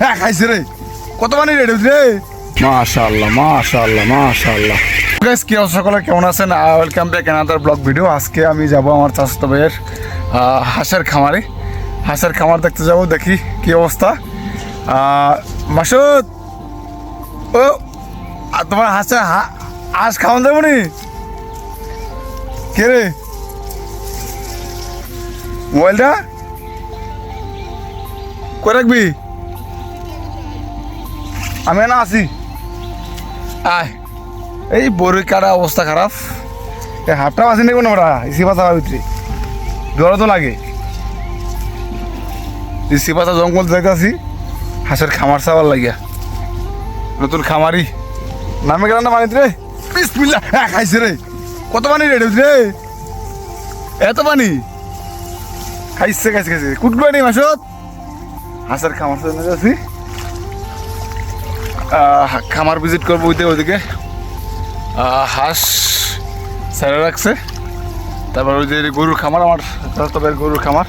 হ্যাঁ খাইছে রে। কত রে রে? মাশাআল্লাহ মাশাআল্লাহ মাশাআল্লাহ। গাইস কি অবস্থা? সকলে কেমন আছেন? Welcome back another vlog video আজকে আমি যাব আমার চাচাতো ভাইয়ের হাঁসের খামারে। হাঁসের খামার দেখতে যাব দেখি কি অবস্থা। মাসুদ! ও তোমার হাঁসে হাঁস খাওয়ান যাব নি? কে রে? মোবাইলটা? করে রাখবি? আমি না আছি। আয়। এই বড়ি কাটা অবস্থা খারাপ। এই হাফটা বাসি নেব না ওরা ইসি পাতা ভিতরে। ডর তো লাগে পাতা জঙ্গল আছি। হাঁসের খামার চাওয়ার লাগিয়া। নতুন খামারি নামে গেলাম না পানিতে রে বিসমিল্লা হ্যাঁ খাইছে রে কত পানি রে রে এত পানি? খাইছে খাইছে খাইছে। কুটকুলো নি মাসত হাঁসের খামার আহ, খামার ভিজিট করব ওইতে ওইদিকে। হাঁস ছেড়ে রাখছে। তারপর ওই যে গরুর খামার, আমার তবে গরুর খামার।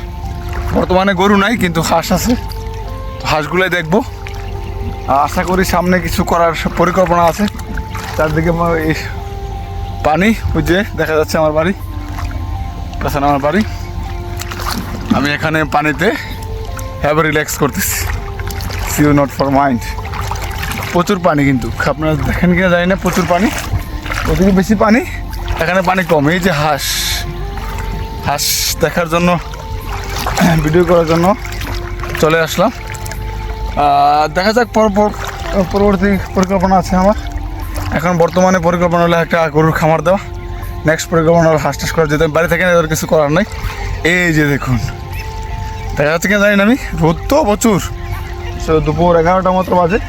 বর্তমানে গরু নাই, কিন্তু হাঁস আছে। হাঁসগুলোই দেখব। আশা করি সামনে কিছু করার পরিকল্পনা আছে। চারদিকে এই পানি, ওই যে দেখা যাচ্ছে আমার বাড়ি। পেছনে আমার বাড়ি। আমি এখানে পানিতে হ্যাভ রিল্যাক্স করতেছি। সিউ নট ফর মাইন্ড প্রচুর পানি কিন্তু। আপনারা দেখেন কিনা জানি না, প্রচুর পানি। ওদিকে বেশি পানি, এখানে পানি কম। এই যে হাঁস হাঁস দেখার জন্য, ভিডিও করার জন্য চলে আসলাম। দেখা যাক পর পর- পরবর্তী পরিকল্পনা আছে আমার। এখন বর্তমানে পরিকল্পনা হলো একটা গরুর খামার দেওয়া। নেক্সট পরিকল্পনা হলো হাঁস টাস করা যেতে বাড়ি থেকে এদের কিছু করার নাই। এই যে দেখুন, দেখা যাচ্ছে কিনা জানি না আমি। রোদ তো প্রচুর। দুপুর এগারোটা মতো বাজে।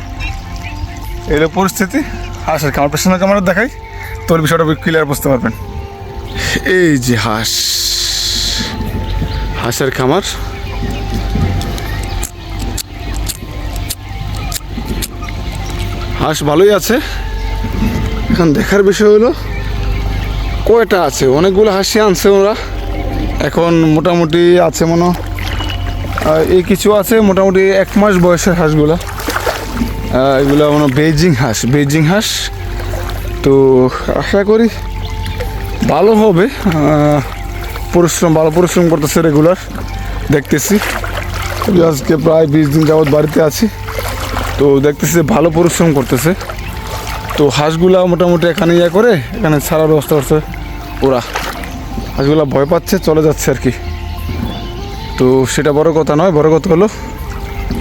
এলো পরিস্থিতি। হাঁসের খামার পেছনের ক্যামেরা দেখাই। তোর বিষয়টা ক্লিয়ার বুঝতে পারবেন। এই যে হাঁস। হাঁসের খামার। হাঁস ভালোই আছে। এখন দেখার বিষয় হলো, কয়টা আছে? অনেকগুলো হাসি আনছে ওরা। এখন মোটামুটি আছে মনে এই কিছু আছে, মোটামুটি এক মাস বয়সের হাঁসগুলা। এগুলো হয় বেজিং হাঁস বেজিং হাঁস। তো আশা করি ভালো হবে। পরিশ্রম, ভালো পরিশ্রম করতেছে রেগুলার দেখতেছি। আজকে প্রায় বিশ দিন যাবৎ বাড়িতে আছি। তো দেখতেছি যে ভালো পরিশ্রম করতেছে। তো হাঁসগুলা মোটামুটি এখানে ইয়ে করে, এখানে ছাড়ার ব্যবস্থা করছে ওরা। হাঁসগুলা ভয় পাচ্ছে, চলে যাচ্ছে আর কি। তো সেটা বড় কথা নয়, বড় কথা হলো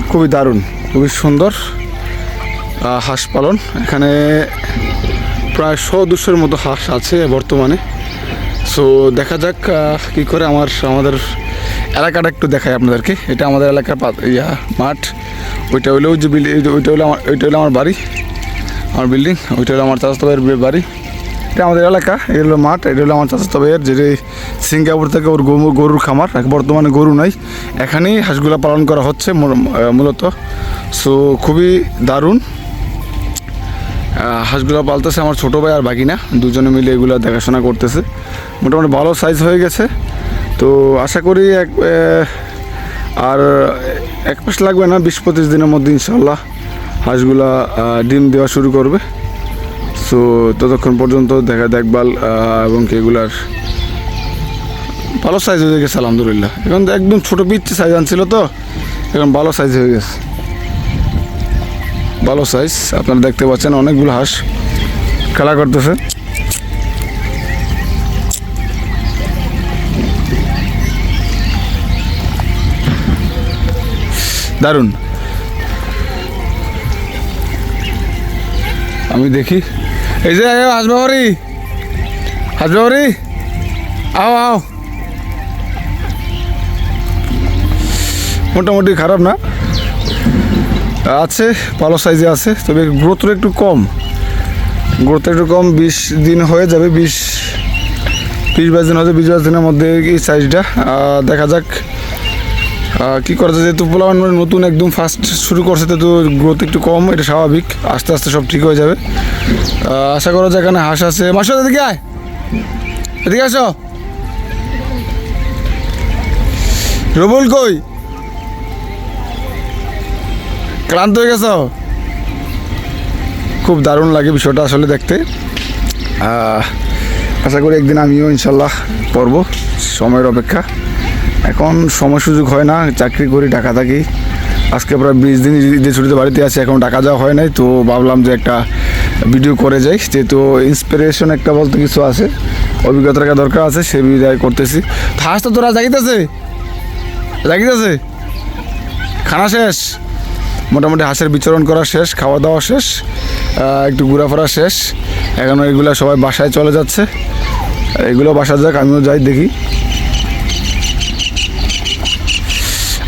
খুবই দারুণ, খুবই সুন্দর। হাঁস পালন। এখানে প্রায় শ দুশোর মতো হাঁস আছে বর্তমানে। সো দেখা যাক কি করে আমার, আমাদের এলাকাটা একটু দেখায় আপনাদেরকে। এটা আমাদের এলাকার ইয়া, মাঠ। ওইটা হলেও যে বিল্ডিং ওইটা হলো আমার, ওইটা হলো আমার বাড়ি, আমার বিল্ডিং ওইটা হলো আমার চাচাতো ভাইয়ের বাড়ি। এটা আমাদের এলাকা, এটা হলো মাঠ, এটা হলো আমার চাচাতো ভাইয়ের, যে সিঙ্গাপুর থেকে ওর গরু, গরুর খামার বর্তমানে গরু নাই। এখানেই হাঁসগুলো পালন করা হচ্ছে মূলত। সো খুবই দারুণ। হাঁসগুলো পালতেছে আমার ছোটো ভাই আর বাকি না। দুজনে মিলে এগুলো দেখাশোনা করতেছে। মোটামুটি ভালো সাইজ হয়ে গেছে। তো আশা করি এক আর এক মাস লাগবে না, বিশ পঁচিশ দিনের মধ্যে ইনশাল্লাহ হাঁসগুলা ডিম দেওয়া শুরু করবে। সো ততক্ষণ পর্যন্ত দেখা, দেখভাল এবং এগুলার ভালো সাইজ হয়ে গেছে, আলহামদুলিল্লাহ। এখন একদম ছোটো পিচ্ছি সাইজ আনছিল তো, এখন ভালো সাইজ হয়ে গেছে। ভালো সাইজ আপনারা দেখতে পাচ্ছেন অনেকগুলো হাঁস খেলা করতেছে। দারুণ। আমি দেখি। এই যে হাসবাবারি হাসবাবারি আও আও। মোটামুটি খারাপ না? আছে ভালো সাইজে আছে, তবে গ্রোথটা একটু কম। গ্রোথ একটু কম, বিশ দিন হয়ে যাবে, বিশ বিশ বাইশ দিন হচ্ছে বিশ বাইশ দিনের মধ্যে এই সাইজটা দেখা যাক কি করা যায়। যেহেতু পোলাওয়ান মানে নতুন একদম ফার্স্ট শুরু করছে, তো গ্রোথ একটু কম, এটা স্বাভাবিক। আস্তে আস্তে সব ঠিক হয়ে যাবে। আশা করা যায় এখানে হাঁস আছে। মাসো এদিকে আয়। এদিকে আসো। রবুল কই? ক্লান্ত হয়ে গেছো? খুব দারুণ লাগে বিষয়টা আসলে দেখতে। আশা করি একদিন আমিও ইনশাল্লাহ পড়ব, সময়ের অপেক্ষা। এখন সময় সুযোগ হয় না, চাকরি করি ঢাকা থাকি। আজকে প্রায় বিশ দিন ঈদের ছুটিতে বাড়িতে আছি, এখন ঢাকা যাওয়া হয় নাই, তো ভাবলাম যে একটা ভিডিও করে যাই। যেহেতু ইন্সপিরেশন একটা বলতে কিছু আছে, অভিজ্ঞতা রাখা দরকার আছে, সে বিদায় করতেছি। হাঁস তো তোরা জাগিতেছে? জাগিতেছে? খানা শেষ? মোটামুটি হাঁসের বিচরণ করা শেষ খাওয়া দাওয়া শেষ একটু ঘোরাফেরা শেষ। এখন এগুলো সবাই বাসায় চলে যাচ্ছে। এগুলো বাসা যাক, আমিও যাই দেখি।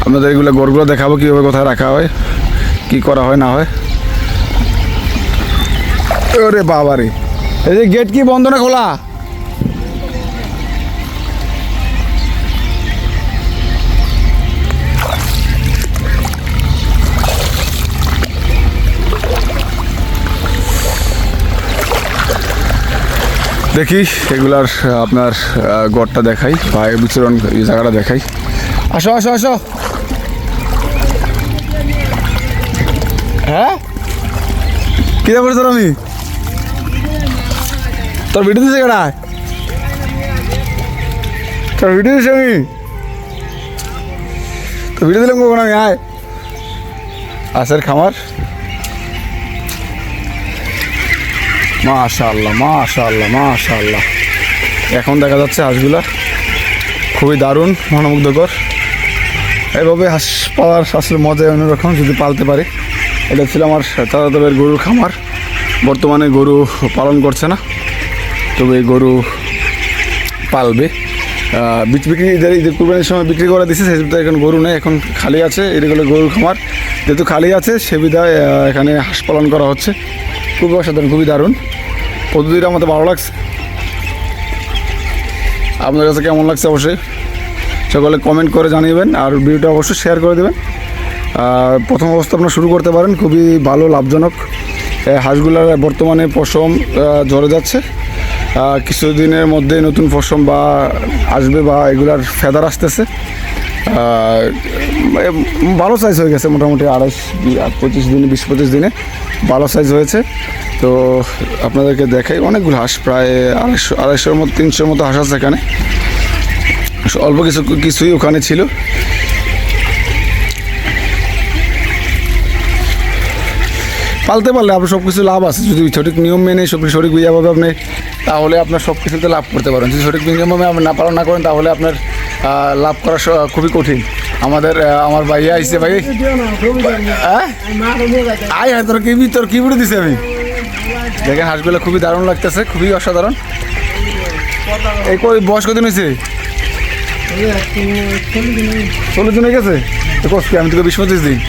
আপনাদের এগুলো গড়গুলো দেখাবো, কীভাবে কোথায় রাখা হয়, কি করা হয়, না হয়। ওরে বাবা রে এই যে গেট কি বন্ধ না খোলা? দেখি এগুলার আপনার গড়টা দেখাই বা বিচরণ জায়গাটা দেখাই। আসো আসো আসো। হ্যাঁ? কি তোর আমি? তোর ভিডিও দিছে কেডা? তোর ভিডিও দিছে আমি? তোর ভিডিও দিলাম কখন আমি? আয়। আসার খামার। মাশাআল্লাহ মাশাআল্লাহ মাশাআল্লাহ। এখন দেখা যাচ্ছে হাঁসগুলা খুবই দারুণ, মনোমুগ্ধকর। এভাবে হাঁস পাওয়ার আসলে মজা অন্যরকম যদি পালতে পারে। এটা ছিল আমার চাচাদের গরুর খামার। বর্তমানে গরু পালন করছে না, তবে গরু পালবে। বিক্রি ঈদের ঈদের কুরবানির সময় বিক্রি করে দিচ্ছে সেই এখন গরু নেই, এখন খালি আছে, এগুলো গরুর খামার। যেহেতু খালি আছে, সে বিধায় এখানে হাঁস পালন করা হচ্ছে। খুবই অসাধারণ, খুবই দারুণ। পদ্ধতিটা আমাদের ভালো লাগছে। আপনার কাছে কেমন লাগছে অবশ্যই সকলে কমেন্ট করে জানিয়েবেন আর ভিডিওটা অবশ্যই শেয়ার করে দেবেন। আর প্রথম অবস্থা আপনারা শুরু করতে পারেন, খুবই ভালো, লাভজনক। হাঁসগুলার বর্তমানে পশম ঝরে যাচ্ছে। কিছুদিনের মধ্যে নতুন পশম বা আসবে বা এগুলার ফেদার আসতেছে। ভালো সাইজ হয়ে গেছে মোটামুটি আড়াইশ পঁচিশ দিনে, বিশ, পঁচিশ দিনে ভালো সাইজ হয়েছে। তো আপনাদেরকে দেখাই, অনেকগুলো হাঁস, প্রায় আড়াইশো, আড়াইশোর মতো, তিনশোর মতো হাঁস আছে এখানে। অল্প কিছু, কিছুই ওখানে ছিল। পালতে পারলে আপনার সব কিছু লাভ আছে। যদি সঠিক নিয়ম মেনে, সব সঠিক ইয়েভাবে আপনি, তাহলে আপনার সব কিছুতে লাভ করতে পারেন। যদি সঠিক নিয়মভাবে আপনি না পালন না করেন, তাহলে আপনার লাভ করা খুবই কঠিন। আমাদের আমার ভাইয়া আইসে ভাই। হ্যাঁ? আয় তোর কি তোর কি বলে দিছে আমি? দেখেন, হাঁসগুলো খুবই দারুণ লাগতেছে, খুবই অসাধারণ। এই কই, বয়স কদিন হয়েছে চল্লিশ দিন হয়ে গেছে? তো কষ্ট আমি তোকে বিশ পঁচিশ দিন।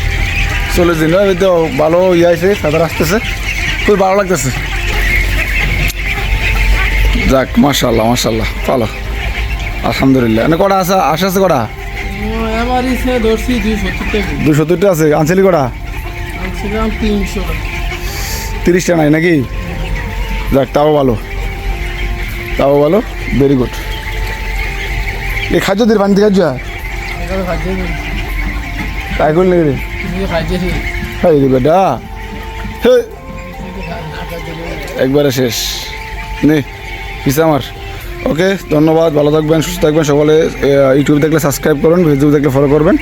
চল্লিশ দিন ওই তো ভালো ইয়ে আছে ফেদার আসতেছে। খুবই ভালো লাগতেছে। যাক মাশাল্লাহ মাশাল্লাহ ভালো। আলহামদুলিল্লাহ। মানে কটা আছে? আসে আছে কটা? দুই সত্তরটা আছে, আনছিলি কটা? তিরিশটা নাই নাকি? যাক, তাও ভালো। তাও ভালো ভেরি গুড এই খাদ্য দিল পানি খাদ্য? তাই করলে খাই রে বেটা। হে! একবারে শেষ। নে, পিসে আমার ওকে ধন্যবাদ, ভালো থাকবেন, সুস্থ থাকবেন সকলে। ইউটিউব দেখলে সাবস্ক্রাইব করুন, ফেসবুক দেখলে ফলো করবেন।